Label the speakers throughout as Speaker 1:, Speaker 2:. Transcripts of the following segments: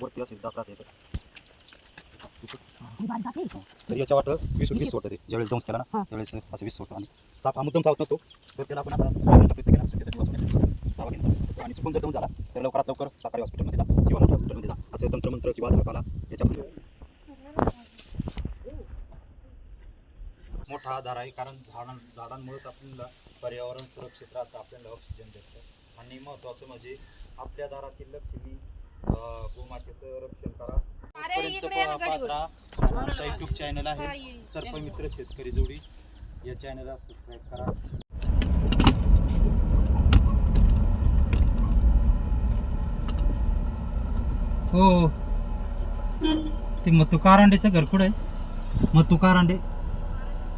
Speaker 1: वरती असेल दात राहते तर याच्या वाटं वीस वीस सोडतं ते ज्यावेळेस दंश केला ना त्यावेळेस असं वीस सोडतो आणि साप हा मुद्दम चावत नसतो तर त्याला आपण आता प्रयत्न केला म्हणजे चावा घेतला आणि चुकून जर दम झाला तर लवकरात लवकर सरकारी हॉस्पिटलमध्ये जा किंवा मोठ्या हॉस्पिटलमध्ये जा असं तंत्रमंत्र किंवा झाडपाला याच्या मोठा आधार आहे. कारण झाडां झाडांमुळेच आपल्याला पर्यावरण सुरक्षित राहतं आपल्याला ऑक्सिजन भेटतं. आणि महत्त्वाचं म्हणजे आपल्या दारातील लक्ष्मी गोमातेचं रक्षण करा. आमचा युट्यूब चॅनल आहे.
Speaker 2: ये.
Speaker 1: सर्प मित्र शेतकरी जोडी. या चॅनलला सबस्क्राईब करा. हो. ते मथू कारांडेचं घर कुठं आहे? मथू कारांडे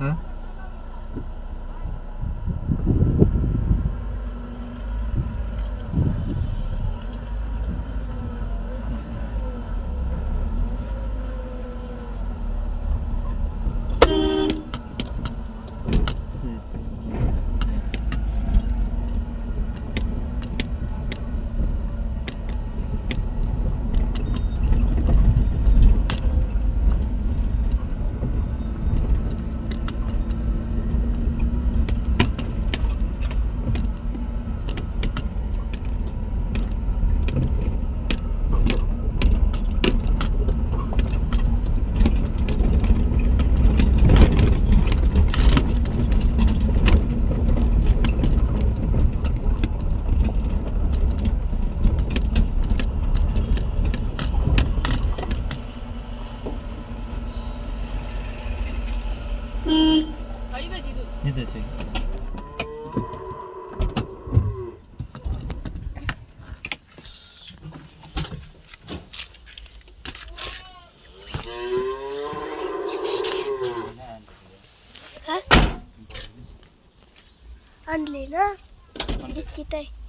Speaker 1: हा इथेच आहे
Speaker 3: आणले ना डिक्कीत आहे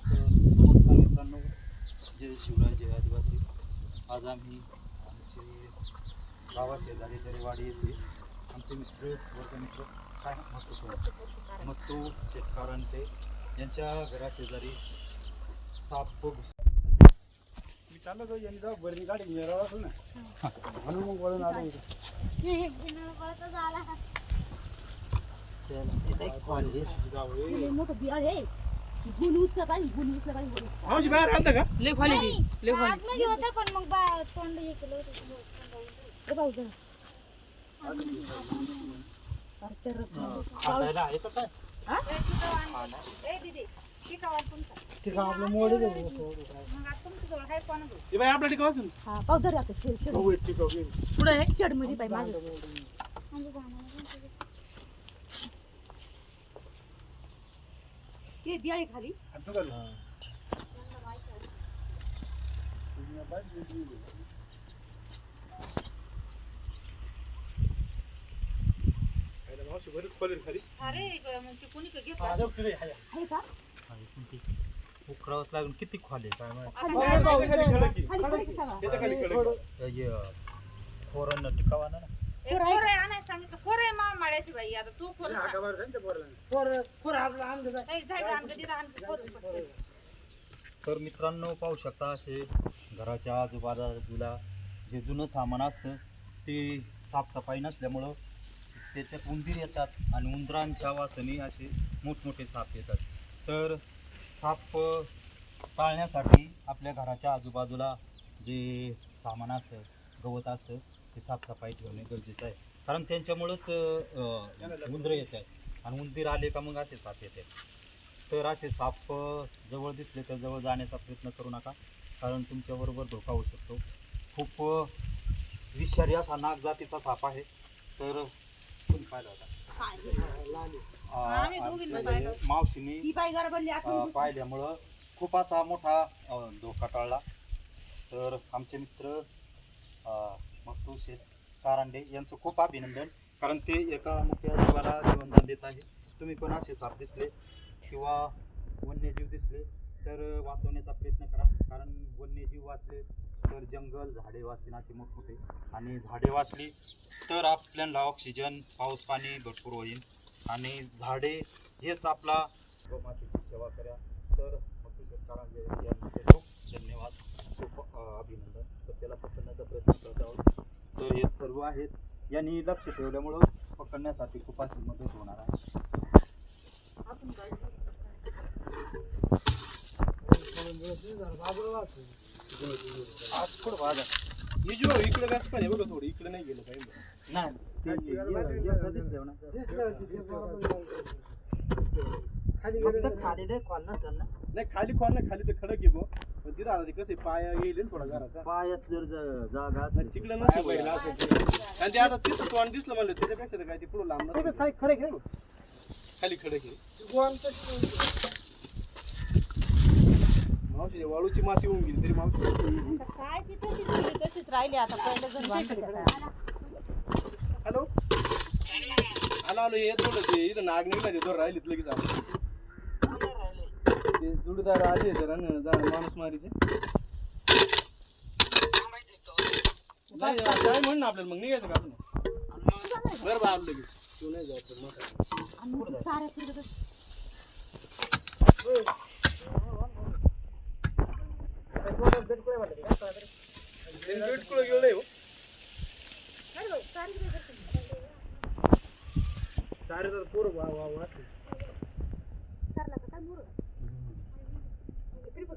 Speaker 1: तर नमस्कार मित्रांनो जय शिवराय जय आदिवासी आज आम्ही आमचे गावाशेजारी दरेवाडी येथे आमचे मित्र वर्गमित्र काय महत्त्व मग तो शेतकऱ्यांचे यांच्या घराशेजारी साप घुस
Speaker 4: मी चाललो होतो यांनी जाऊ बरणी गाडी मिळाला असेल ना. म्हणून मग वळून आलो इथं. जाऊ, ए. मावशी बाहेर आलता का?
Speaker 2: लय खाली ती लय खाली.
Speaker 3: आतमध्ये होतं पण मग बा तोंड हे केलं होतं
Speaker 1: खायला आहे का काय?
Speaker 4: ठीक आहे आपलं मोड बाई आपल्या ठिकाण. असेल एक ठिकाण घे.
Speaker 2: पुढे आहे
Speaker 3: शेडमध्ये माझं ते बियाळे खाली.
Speaker 2: अरे मग ते कोणी का
Speaker 4: हा, जाऊ तिथे, हाय.
Speaker 3: आहे का?
Speaker 1: उकरावंच लागून किती खोले काय माहीत.
Speaker 4: खाली
Speaker 3: सगळं.
Speaker 1: हे, अं, पोरांना टिकावा ना.
Speaker 2: खोरे आणाय सांगितलं. खोरे मा माळ्याची बाई आता तू खोर
Speaker 4: हा, का बरं, सांग त्या पोराला.
Speaker 1: तर मित्रांनो पाहू शकता असे घराच्या आजूबाजूला जे जुनं सामान असतं ते साफसफाई नसल्यामुळं त्याच्यात उंदीर येतात आणि उंदरांच्या वासनी असे मोठमोठे साप येतात. तर साप टाळण्यासाठी आपल्या घराच्या आजूबाजूला जे सामान असतं गवत असतं ते साफसफाई ठेवणे गरजेचं आहे. कारण त्यांच्यामुळंच उंदरं येत आहेत आणि उंदीर आले का मग असे साप येतात. तर असे साप जवळ दिसले तर जवळ जाण्याचा प्रयत्न करू नका. कारण तुमच्याबरोबर धोका होऊ शकतो. खूप विषारी असा नाग जातीचा साप आहे. तर कोणी पाहिला होता. मावशीनी पाहिल्यामुळं खूप असा मोठा धोका टळला. तर आमचे मित्र मक्तू शेठ कारंडे यांचं खूप अभिनंदन. कारण ते एका मुख्य जीवाला जीवनदान देत आहे. तुम्ही पण असे साप दिसले किंवा वन्यजीव दिसले तर वाचवण्याचा प्रयत्न करा. कारण वन्यजीव वाचले तर जंगल झाडे वाचतील असे मोठमोठे आणि झाडे वाचली तर आपल्याला ऑक्सिजन पाऊस पाणी भरपूर होईल. आणि झाडे हेच आपला मातीची सेवा करा. तर शेतकऱ्यांचे खूप धन्यवाद. खूप अभिनंदन. तर त्याला पकडण्याचा प्रयत्न करत आहोत. तर हे सर्व आहेत. यांनी लक्ष ठेवल्यामुळं पकडण्यासाठी खूप अशी मदत होणार आहे.
Speaker 2: आपण काय
Speaker 1: आज कुठं वाजा
Speaker 4: ही जी भाऊ इकडे व्यास पण आहे बघा थोडी इकडे नाही गेलं काही
Speaker 1: नाही ते फक्त खाली नाही. खोल नसेल ना
Speaker 4: नाही खाली खोल ना खाली तर खडक आहे बुवा. पण तिथं आता ते कसं आहे, पाया येईल ना थोडा घराचा
Speaker 1: पायात जर ज- जागा असली
Speaker 4: तिकडे नसेल पहिला असं ते. आणि ते आता तिथं तोंड दिसलं म्हणलं त्याच्यापेक्षा तर काय ते पुढं लांब नसेल. खाली खडक आहे मावशी वाळूची माती होऊन गेली तरी मावशी.
Speaker 2: काय ती तशीच राहिली आता पहिलं घर बांधलं का?
Speaker 4: हॅलो? आलो आलो येत बोलत ते इथं नाग निघला ते राहिलीत लगेच आलो ते जुडदार आले जरा न जा माणूस मारीचे. नाही काय म्हण ना आपल्याला मग? निघायचं का आपण? बरं बा आलो लगेच. तू नाही जायचं मग बेटकुळं गेलं हो. चार हजार पोरं वा वा वा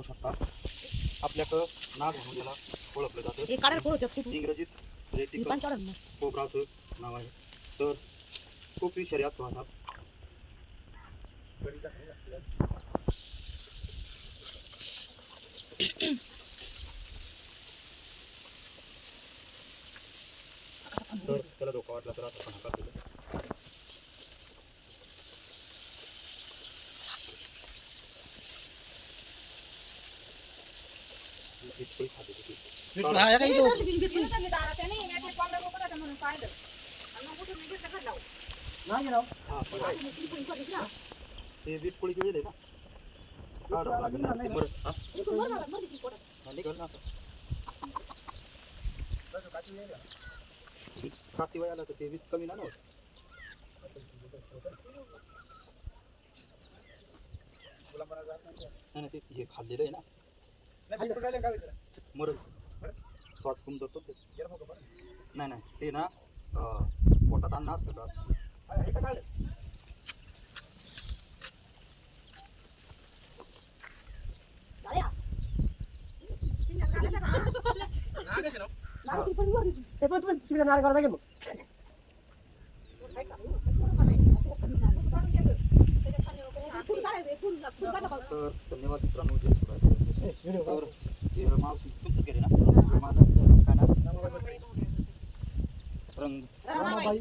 Speaker 1: पाहू शकता आपल्याकडं नाग म्हणून त्याला ओळखलं जातं. इंग्रजीत रेटिकल कोबरा असं नाव आहे. तर असतो हा साप. तर त्याला धोका वाटला तर असं
Speaker 2: घेतलं का लावून?
Speaker 1: हा, पण आहे. ते वीट पोळी गेलेले ना. काढावं लागेल ना. ते बरं, हा? हा, निघाल ना आता. काती वय आला तर ते वीस कमी ना ना होत. नाही नाही, ते हे खाल्लेलं आहे ना. मरल श्वास कमी जातो ते. नाही नाही. ते ना पोटात अन्न असतं का?
Speaker 4: हा, हे का काढलं? नाग आहे ना?
Speaker 1: तर धन्यवाद मित्रांनो जय मावशी तुमचं केले ना माझं काय ना रंग रमाबाई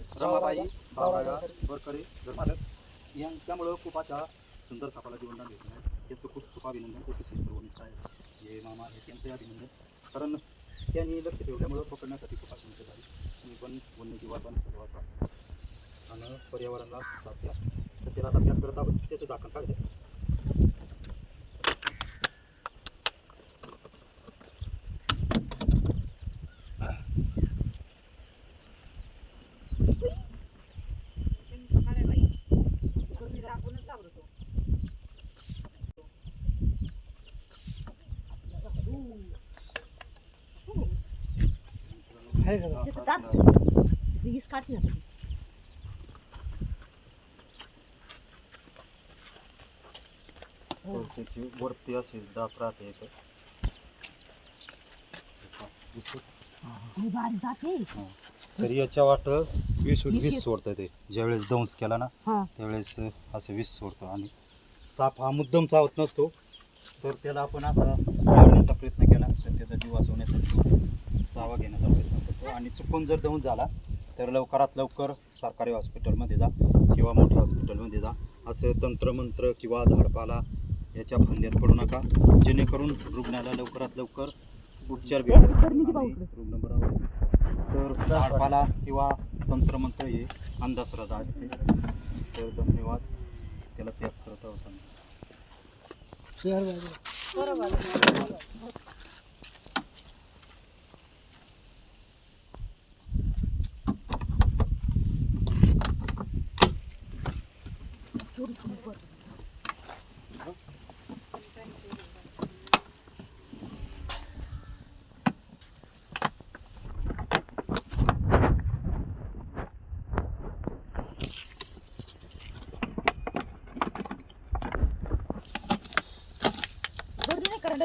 Speaker 1: बाबागा बरकरे मालक यां त्यामुळं खूप अशा सुंदर सापाला जीवनदान देत नाही त्यांचं खूप खूप अभिनंदन. तसेच हे सर्व मित्र जे मामा आहेत त्यांचंही अभिनंदन. कारण त्यांनी लक्ष ठेवल्यामुळं पकडण्यासाठी खूप अशी झाली. तुम्ही पण वन्यजीवाचा पण वाचवा आणि पर्यावरणाला साथ द्या. तर त्याला आता पॅक करत आपण त्याचं झाकण काढते.
Speaker 3: काढते ना.
Speaker 1: त्याची वरती असे दात राहते?
Speaker 3: बारीक जाते
Speaker 1: तर याच्या वाट वीस
Speaker 3: वीस
Speaker 1: सोडतं ते. ज्यावेळेस दंश केला ना
Speaker 3: हा.
Speaker 1: त्यावेळेस असं वीस सोडतो. आणि साप हा मुद्दम चावत नसतो. तर त्याला आपण असा मारण्याचा प्रयत्न केला. तर त्याचा जीव वाचवण्यासाठी चावा घेण्याचा प्रयत्न करतो. आणि चुकून जर दंश झाला तर लवकरात लवकर सरकारी हॉस्पिटलमध्ये जा किंवा मोठ्या हॉस्पिटलमध्ये जा. असं तंत्रमंत्र किंवा झाडपाला याच्या फंद्यात पडू नका. जेणेकरून रुग्णाला लवकरात लवकर उपचार होईल. तर झाडपाला किंवा तंत्रमंत्र हे अंधश्रद्धा असते तर धन्यवाद. त्याला पॅक करत आहोत आम्ही.
Speaker 3: बरं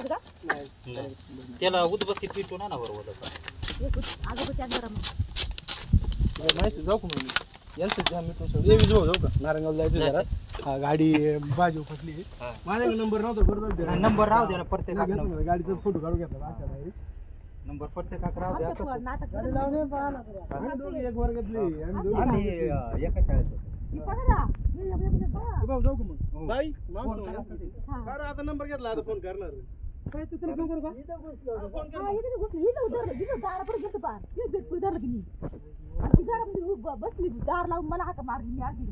Speaker 3: का?
Speaker 1: नाही. त्याला उदबत्ती पिटू ना ना बरोबर
Speaker 3: अगं पण
Speaker 4: माहिती जाऊ का मग? यांचं घ्या मी तुमचं ये जाऊ जाऊ का? नारायणगाव जायचं जरा हा गाडी बाजू फटली. माझ्याकडे नंबर नव्हता.
Speaker 1: नंबर राहू द्या ना
Speaker 4: मी
Speaker 1: प्रत्येकाक
Speaker 4: घेतला ना, गाडीचा फोटो काढून घेतला नाही.
Speaker 1: नंबर प्रत्येकाक राहू द्या
Speaker 3: आमच्या
Speaker 1: कसं-
Speaker 3: नाटक
Speaker 4: गाडी लावून पाहा आम्ही दोघी एक वर्गातली आम्ही दोघी
Speaker 1: आम्ही अं, एका शाळेत होतो.
Speaker 4: ए, भाऊ जाऊ का मग?
Speaker 1: हो.
Speaker 4: बाई माणूस. बरं आता नंबर घेतला आता फोन करणार हा,
Speaker 3: बसली. दार लावून मला हाका मारली. मी आधी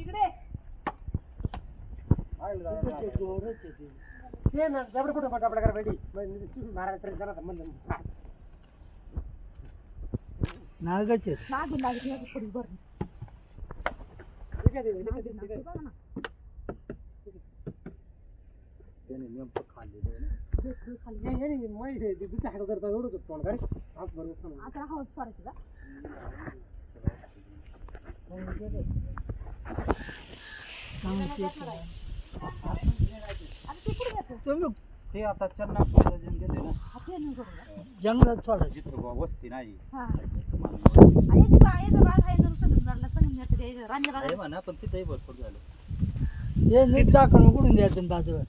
Speaker 2: इकडे.
Speaker 3: नागून लागत नाही पुढे बरं
Speaker 1: त्याने नेमकं खाल्लेलं आहे ना.
Speaker 3: आता हा सॉरी तुझा आता ते
Speaker 1: ते आता चन्नापूरला ना
Speaker 3: आणून करू
Speaker 1: जंगलात सोडा जिथं बुवा वस्ती नाही
Speaker 3: हा आणि याची बा याचं बाग आहे जर संगमनेरला संगमनेरचं ते रांजणा बाग
Speaker 1: आहे म्हणा पण तिथंही भरपूर झालं
Speaker 5: हे नीट टाकून उघडून द्यायचं बाजूला.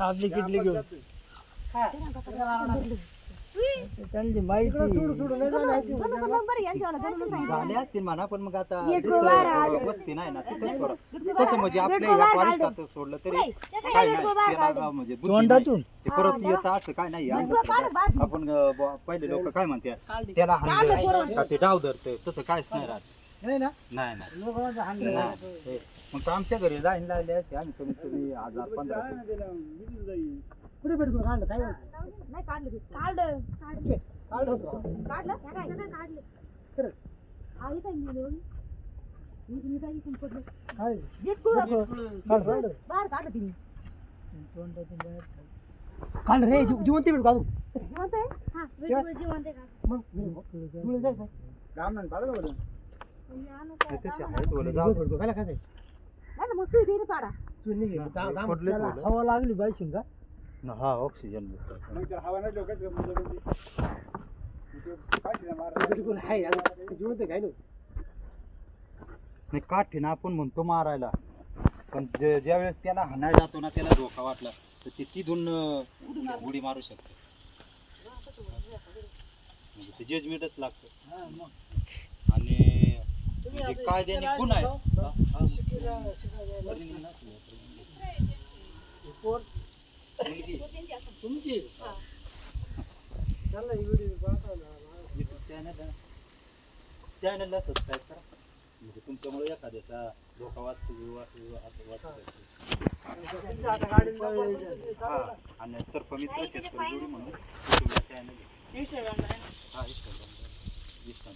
Speaker 5: आपली किटली घेऊन त्यांची माहिती.
Speaker 3: नंबर यांच्यावाला गणून सांगितलं.
Speaker 1: झाले असतील म्हणा पण मग आता
Speaker 3: गेट
Speaker 1: जिथं
Speaker 3: बाहेर आले.
Speaker 1: वस्ती नाही ना तिथं
Speaker 3: गेट
Speaker 1: सोडा.
Speaker 3: बाहेर
Speaker 1: तसं म्हणजे आपल्या सोडलं तरी
Speaker 3: काय
Speaker 1: नाही त्याला. म्हणजे बुद्धी ते परत. येतं असं काय नाही. आपण पहिले लोक काय म्हणतात त्याला हाणलं का ते डाव धरतं तसं काहीच नाही राहत.
Speaker 5: नाही ना?
Speaker 1: नाही नाही.
Speaker 5: लोक म्हणतात हाणलं.
Speaker 1: नाही. हे, मग तर आमच्या घरी लाईन लावली असते. आम्ही कमीत कमी हजार पंधरा
Speaker 5: कुठे भेटतो काढलं? काय म्हणतो?
Speaker 3: नाही काढलं ते. काढलं. काढलं
Speaker 5: काढलं होतं.
Speaker 3: काढलं? काय काढलं.
Speaker 5: खरं.
Speaker 3: आई काय नेलं मी तुम्ही काय इथून पडलं
Speaker 5: काय?
Speaker 3: गेट कुठं?
Speaker 5: काढलं, काढलं.
Speaker 3: बाहेर काढलं तिने.
Speaker 5: तोंडातून बाहेर काढलं. काढलं रे जिव- जिवंत भेट काढू
Speaker 3: जिवंत आहे? हा जिवंत आहे का?
Speaker 5: मग तुला जायचं
Speaker 1: ब्राह्मण काढलं बरं.
Speaker 3: मी आणू नाही मग सुई बिरी पाडा.
Speaker 1: हा, हे.
Speaker 5: हवा लागली पाहिजे का
Speaker 1: न, हा ऑक्सिजन
Speaker 4: नाही
Speaker 1: काठी ना आपण म्हणतो मारायला. पण जे ज्या वेळेस त्याला हाणायला जातो ना त्याला धोका वाटला तर ते तिथून उडी मारू शकतो. म्हणजे ते जजमेंटच लागतं. आणि कायद्याने गुन्हा आहे.
Speaker 5: शिकायला शिकायला
Speaker 1: परिणाम नसले.
Speaker 5: पोर
Speaker 1: मुलगी
Speaker 5: तुमची. चालला व्हिडिओ पाहता ना
Speaker 1: युट्यूब चॅनल चॅनलला सबस्क्राईब करा. म्हणजे तुमच्यामुळे एखाद्याचा धोका वाचतो आणि सर्पमित्र शेतकरी जोडी म्हणून. चॅनल हा इंस्टाग्राम